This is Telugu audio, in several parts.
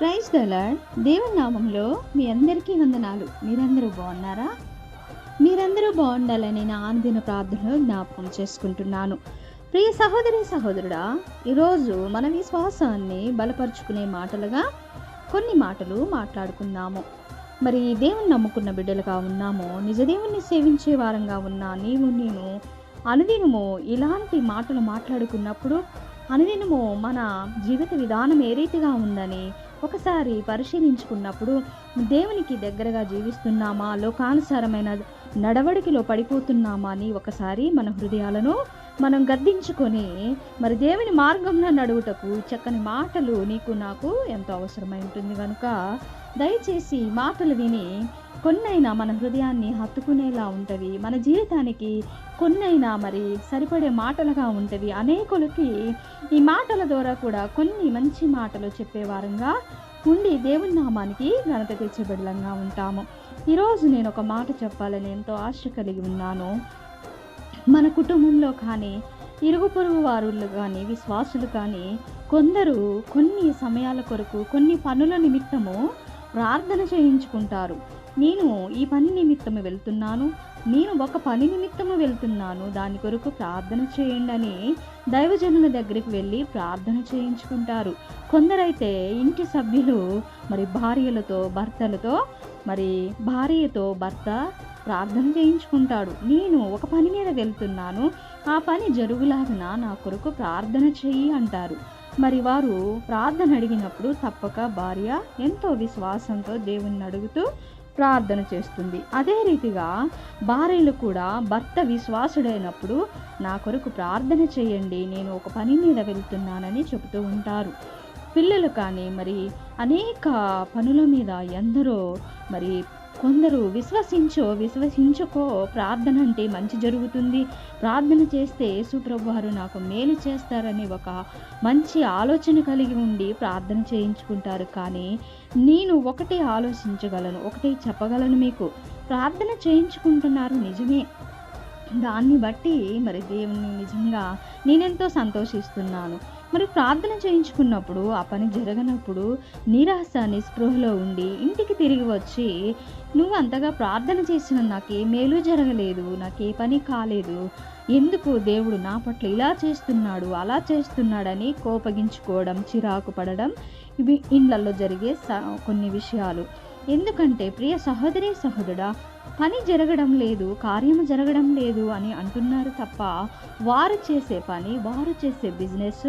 ప్రైజ్ దలాడ్ దేవుని నామంలో మీ అందరికీ వందనాలు. మీరందరూ బాగున్నారా? మీరందరూ బాగుండాలని నా ఆనందిన ప్రార్థనలో జ్ఞాపకం చేసుకుంటున్నాను. ప్రియ సహోదరి సహోదరుడా ఈరోజు మన విశ్వాసాన్ని బలపరుచుకునే మాటలుగా కొన్ని మాటలు మాట్లాడుకుందాము. మరి దేవుని నమ్ముకున్న బిడ్డలుగా ఉన్నాము. నిజ దేవుణ్ణి సేవించే వారంగా ఉన్నా నీవు నేను అనుదినము ఇలాంటి మాటలు మాట్లాడుకున్నప్పుడు అనుదినము మన జీవిత విధానం ఏ రీతిగా ఉందని ఒకసారి పరిశీలించుకున్నప్పుడు దేవునికి దగ్గరగా జీవిస్తున్నామా? లోకానుసారమైన నడవడికలో పడిపోతున్నామా? అని ఒకసారి మన హృదయాలను మనం గద్దించుకొని మరి దేవుని మార్గంలో నడువుటకు చక్కని మాటలు నీకు నాకు ఎంతో అవసరమై ఉంటుంది కనుక దయచేసి మాటలు విని కొన్నైనా మన హృదయాన్ని హత్తుకునేలా ఉంటవి మన జీవితానికి కొన్నైనా మరి సరిపడే మాటలుగా ఉంటవి. అనేకులకి ఈ మాటల ద్వారా కూడా కొన్ని మంచి మాటలు చెప్పేవారంగా ఉండి దేవుని నామానికి ఘనత తెచ్చేబిడ్డలంగా ఉంటాము. ఈరోజు నేను ఒక మాట చెప్పాలని ఎంతో ఆశ కలిగి ఉన్నాను. మన కుటుంబంలో కానీ ఇరుగు పొరుగు వారులు కానీ విశ్వాసులు కానీ కొందరు కొన్ని సమయాల కొరకు కొన్ని పనుల నిమిత్తము ప్రార్థన చేయించుకుంటారు. నేను ఈ పని నిమిత్తము వెళ్తున్నాను. నేను ఒక పని నిమిత్తము వెళ్తున్నాను. దాని కొరకు ప్రార్థన చేయండి అని దైవజనుల దగ్గరికి వెళ్ళి ప్రార్థన చేయించుకుంటారు. కొందరైతే ఇంటి సభ్యులు మరి భార్యలతో భర్తలతో మరి భార్యతో భర్త ప్రార్థన చేయించుకుంటాడు. నేను ఒక పని మీద వెళ్తున్నాను. ఆ పని జరుగులాగిన నా కొరకు ప్రార్థన చెయ్యి అంటారు. మరి వారు ప్రార్థన అడిగినప్పుడు తప్పక భార్య ఎంతో విశ్వాసంతో దేవుణ్ణి అడుగుతూ ప్రార్థన చేస్తుంది. అదే రీతిగా భార్యలు కూడా భర్త విశ్వాసుడైనప్పుడు నా కొరకు ప్రార్థన చేయండి నేను ఒక పని మీద వెళ్తున్నానని చెబుతూ ఉంటారు. పిల్లలు కానీ మరి అనేక పనుల మీద ఎందరో మరి కొందరు విశ్వసించో విశ్వసించుకో ప్రార్థన అంటే మంచి జరుగుతుంది. ప్రార్థన చేస్తే యేసుప్రభు వారు నాకు మేలు చేస్తారని ఒక మంచి ఆలోచన కలిగి ఉండి ప్రార్థన చేయించుకుంటారు. కానీ నేను ఒకటే ఆలోచించగలను ఒకటే చెప్పగలను మీకు. ప్రార్థన చేయించుకుంటున్నారు నిజమే. దాన్ని బట్టి మరి దేవుని నిజంగా నేనెంతో సంతోషిస్తున్నాను. మరి ప్రార్థన చేయించుకున్నప్పుడు ఆ పని జరగనప్పుడు నిరాశ నిస్పృహలో ఉండి ఇంటికి తిరిగి వచ్చి నువ్వు అంతగా ప్రార్థన చేసిన నాకు ఏ మేలు జరగలేదు నాకు ఏ పని కాలేదు. ఎందుకు దేవుడు నా పట్ల ఇలా చేస్తున్నాడు అలా చేస్తున్నాడని కోపగించుకోవడం చిరాకు పడడం ఇవి ఇండ్లలో జరిగే స- కొన్ని విషయాలు. ఎందుకంటే ప్రియ సహోదరి సహోదరుడా పని జరగడం లేదు కార్యము జరగడం లేదు అని అంటున్నారు తప్ప వారు చేసే పని వారు చేసే బిజినెస్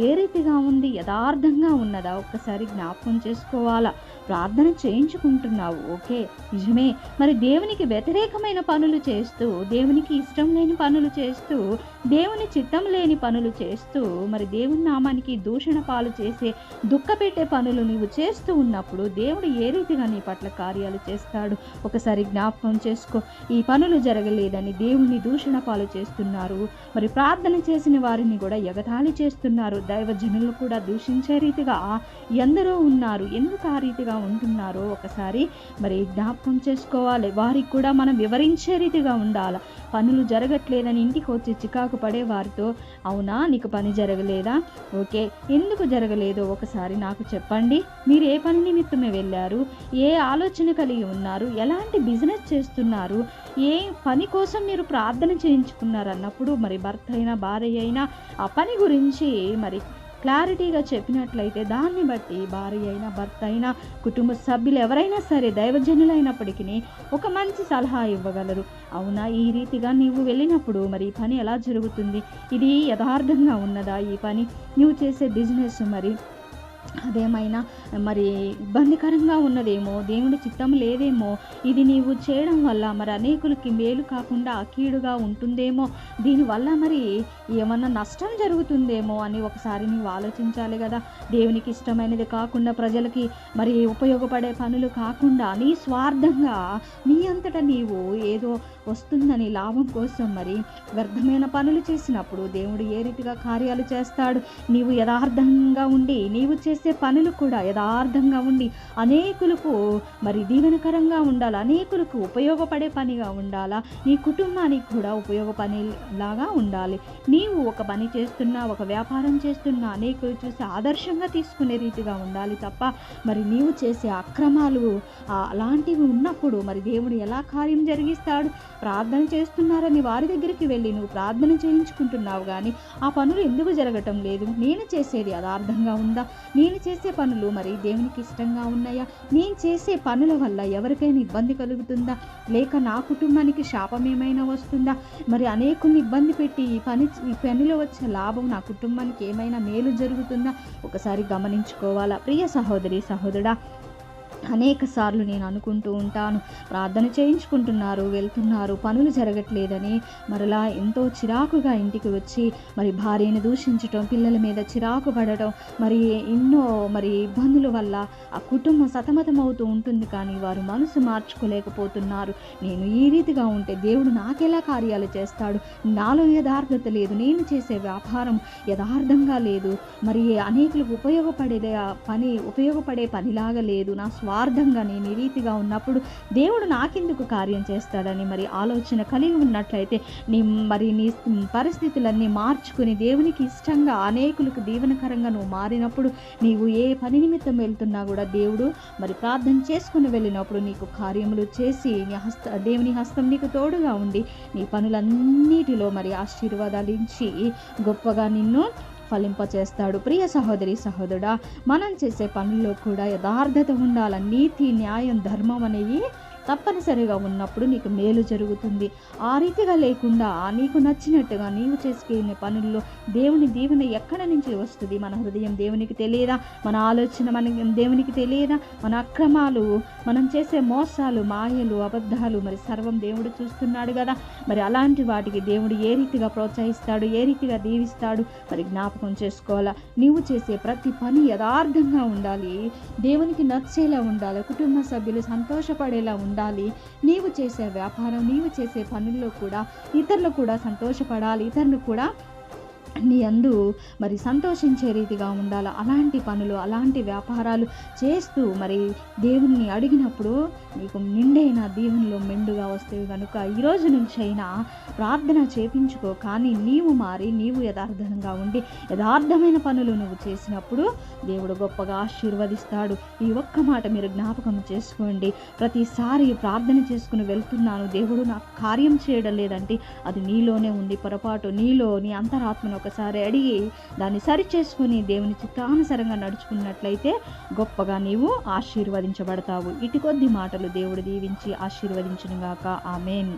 ఏ రీతిగా ఉంది యథార్థంగా ఉన్నదా ఒక్కసారి జ్ఞాపకం చేసుకోవాలా? ప్రార్థన చేయించుకుంటున్నావు ఓకే నిజమే. మరి దేవునికి వ్యతిరేకమైన పనులు చేస్తూ దేవునికి ఇష్టం లేని పనులు చేస్తూ దేవుని చిత్తం లేని పనులు చేస్తూ మరి దేవుని నామానికి దూషణ పాలు చేసే దుఃఖపెట్టే పనులు నీవు చేస్తూ ఉన్నప్పుడు దేవుడు ఏ రీతిగా నీ పట్ల కార్యాలు చేస్తాడు? ఒకసారి జ్ఞాపకం చేసుకో. ఈ పనులు జరగలేదని దేవుని దూషణ పాలు చేస్తున్నారు. మరి ప్రార్థన చేసిన వారిని కూడా ఎగతాళి చేస్తున్నారు. దైవజనులు కూడా దూషించే రీతిగా ఎందరో ఉన్నారు. ఎందుకు ఆ రీతిగా ఉంటున్నారో ఒకసారి మరి జ్ఞాపకం చేసుకోవాలి. వారికి కూడా మనం వివరించే రీతిగా ఉండాలి. పనులు జరగట్లేదని ఇంటికి వచ్చి చికాకు పడే వారితో అవునా నీకు పని జరగలేదా? ఓకే ఎందుకు జరగలేదో ఒకసారి నాకు చెప్పండి. మీరు ఏ పని నిమిత్తమే వెళ్ళారు? ఏ ఆలోచన కలిగి ఉన్నారు? ఎలాంటి బిజినెస్ చేస్తున్నారు. ఏ పని కోసం మీరు ప్రార్థన చేయించుకున్నారు అన్నప్పుడు మరి భర్త అయినా భార్య అయినా ఆ పని గురించి మరి క్లారిటీగా చెప్పినట్లయితే దాన్ని బట్టి భార్య అయినా భర్త అయినా కుటుంబ సభ్యులు ఎవరైనా సరే దైవజనులైనప్పటికీ ఒక మంచి సలహా ఇవ్వగలరు. అవునా? ఈ రీతిగా నీవు వెళ్ళినప్పుడు మరి ఈ పని ఎలా జరుగుతుంది? ఇది యథార్థంగా ఉన్నదా? ఈ పని నువ్వు చేసే బిజినెస్ మరి అదేమైనా మరి ఇబ్బందికరంగా ఉన్నదేమో దేవుడి చిత్తం లేదేమో ఇది నీవు చేయడం వల్ల మరి అనేకులకి మేలు కాకుండా అకీడుగా ఉంటుందేమో దీనివల్ల మరి ఏమన్నా నష్టం జరుగుతుందేమో అని ఒకసారి నీవు ఆలోచించాలి కదా. దేవునికి ఇష్టమైనది కాకుండా ప్రజలకి మరి ఉపయోగపడే పనులు కాకుండా నీ స్వార్థంగా నీ అంతటా నీవు ఏదో వస్తుందని లాభం కోసం మరి వ్యర్థమైన పనులు చేసినప్పుడు దేవుడు ఏ రీతిగా కార్యాలు చేస్తాడు? నీవు యథార్థంగా ఉండి నీవు చేసే చేసే పనులు కూడా యథార్థంగా ఉండి అనేకులకు మరి దీవెనకరంగా ఉండాలి అనేకులకు ఉపయోగపడే పనిగా ఉండాలా నీ కుటుంబానికి కూడా ఉపయోగ పనిలాగా ఉండాలి. నీవు ఒక పని చేస్తున్నా ఒక వ్యాపారం చేస్తున్నా అనేకులు చూసి ఆదర్శంగా తీసుకునే రీతిగా ఉండాలి తప్ప మరి నీవు చేసే అక్రమాలు అలాంటివి ఉన్నప్పుడు మరి దేవుడు ఎలా కార్యం జరిగిస్తాడు? ప్రార్థన చేస్తున్నారని వారి దగ్గరికి వెళ్ళి నువ్వు ప్రార్థన చేయించుకుంటున్నావు కానీ ఆ పనులు ఎందుకు జరగటం లేదు? నేను చేసేది యథార్థంగా ఉందా? నేను చేసే పనులు మరి దేవునికి ఇష్టంగా ఉన్నాయా? నేను చేసే పనుల వల్ల ఎవరికైనా ఇబ్బంది కలుగుతుందా? లేక నా కుటుంబానికి శాపం ఏమైనా వస్తుందా? మరి అనేకుల్ని ఇబ్బంది పెట్టి ఈ పని ఈ పనిలో వచ్చే లాభం నా కుటుంబానికి ఏమైనా మేలు జరుగుతుందా? ఒకసారి గమనించుకోవాలా? ప్రియ సహోదరి సహోదరా అనేక సార్లు నేను అనుకుంటూ ఉంటాను. ప్రార్థన చేయించుకుంటున్నారు వెళ్తున్నారు పనులు జరగట్లేదని. మరలా ఎంతో చిరాకుగా ఇంటికి వచ్చి మరి భార్యను దూషించటం పిల్లల మీద చిరాకు పడటం మరి ఎన్నో మరి ఇబ్బందుల వల్ల ఆ కుటుంబం సతమతమవుతూ ఉంటుంది కానీ వారు మనసు మార్చుకోలేకపోతున్నారు. నేను ఈ రీతిగా ఉంటే దేవుడు నాకెలా కార్యాలు చేస్తాడు? నాలో యథార్థత లేదు నేను చేసే వ్యాపారం యథార్థంగా లేదు. మరి అనేకులకు ఉపయోగపడే పని ఉపయోగపడే పనిలాగా లేదు. నా స్వ స్వార్థంగాని ఈ రీతిగా ఉన్నప్పుడు దేవుడు నాకెందుకు కార్యం చేస్తాడని మరి ఆలోచన కలిగి ఉన్నట్లయితే నీ మరి నీ పరిస్థితులన్నీ మార్చుకుని దేవునికి ఇష్టంగా అనేకులకు దీవెనకరంగా నువ్వు మారినప్పుడు నీవు ఏ పని నిమిత్తం వెళ్తున్నా కూడా దేవుడు మరి ప్రార్థన చేసుకుని వెళ్ళినప్పుడు నీకు కార్యములు చేసి నీ హస్త దేవుని హస్తం నీకు తోడుగా ఉండి నీ పనులన్నిటిలో మరి ఆశీర్వాదాలు ఇచ్చి గొప్పగా నిన్ను ఫలింపచేస్తాడు. ప్రియ సహోదరి సహోదరుడా మనం చేసే పనుల్లో కూడా యథార్థత ఉండాల? నీతి న్యాయం ధర్మం అనేవి తప్పనిసరిగా ఉన్నప్పుడు నీకు మేలు జరుగుతుంది. ఆ రీతిగా లేకుండా నీకు నచ్చినట్టుగా నీవు చేసుకునే పనుల్లో దేవుని దీవెన ఎక్కడ నుంచి వస్తుంది? మన హృదయం దేవునికి తెలియదా? మన ఆలోచన మన దేవునికి తెలియదా? మన అక్రమాలు మనం చేసే మోసాలు మాయలు అబద్ధాలు మరి సర్వం దేవుడు చూస్తున్నాడు కదా. మరి అలాంటి వాటికి దేవుడు ఏ రీతిగా ప్రోత్సహిస్తాడు? ఏ రీతిగా దీవిస్తాడు? మరి జ్ఞాపకం చేసుకోవాలా? నీవు చేసే ప్రతి పని యథార్థంగా ఉండాలి. దేవునికి నచ్చేలా ఉండాలి. కుటుంబ సభ్యులు సంతోషపడేలా ఉండాలి ఉండాలి. నీవు చేసే వ్యాపారం నీవు చేసే పనుల్లో కూడా ఇతరులు కూడా సంతోషపడాలి. ఇతరులు కూడా నీ అందు మరి సంతోషించే రీతిగా ఉండాలి. అలాంటి పనులు అలాంటి వ్యాపారాలు చేస్తూ మరి దేవుణ్ణి అడిగినప్పుడు నీకు నిండైన దీవెనలు మెండుగా వస్తాయి కనుక ఈరోజు నుంచి అయినా ప్రార్థన చేపించుకో. కానీ నీవు మారి నీవు యథార్థంగా ఉండి యథార్థమైన పనులు నువ్వు చేసినప్పుడు దేవుడు గొప్పగా ఆశీర్వదిస్తాడు. ఈ ఒక్క మాట మీరు జ్ఞాపకం చేసుకోండి. ప్రతిసారి ప్రార్థన చేసుకుని వెళ్తున్నాను. దేవుడు నాకు కార్యం చేయడం లేదంటే అది నీలోనే ఉంది పొరపాటు. నీలో నీ అంతరాత్మను ఒకసారి అడిగి దాన్ని సరి చేసుకుని దేవుని చిత్తానుసరంగా నడుచుకున్నట్లయితే గొప్పగా నీవు ఆశీర్వదించబడతావు. ఇటు కొద్ది మాటలు దేవుడు దీవించి ఆశీర్వదించునుగాక. ఆమెన్.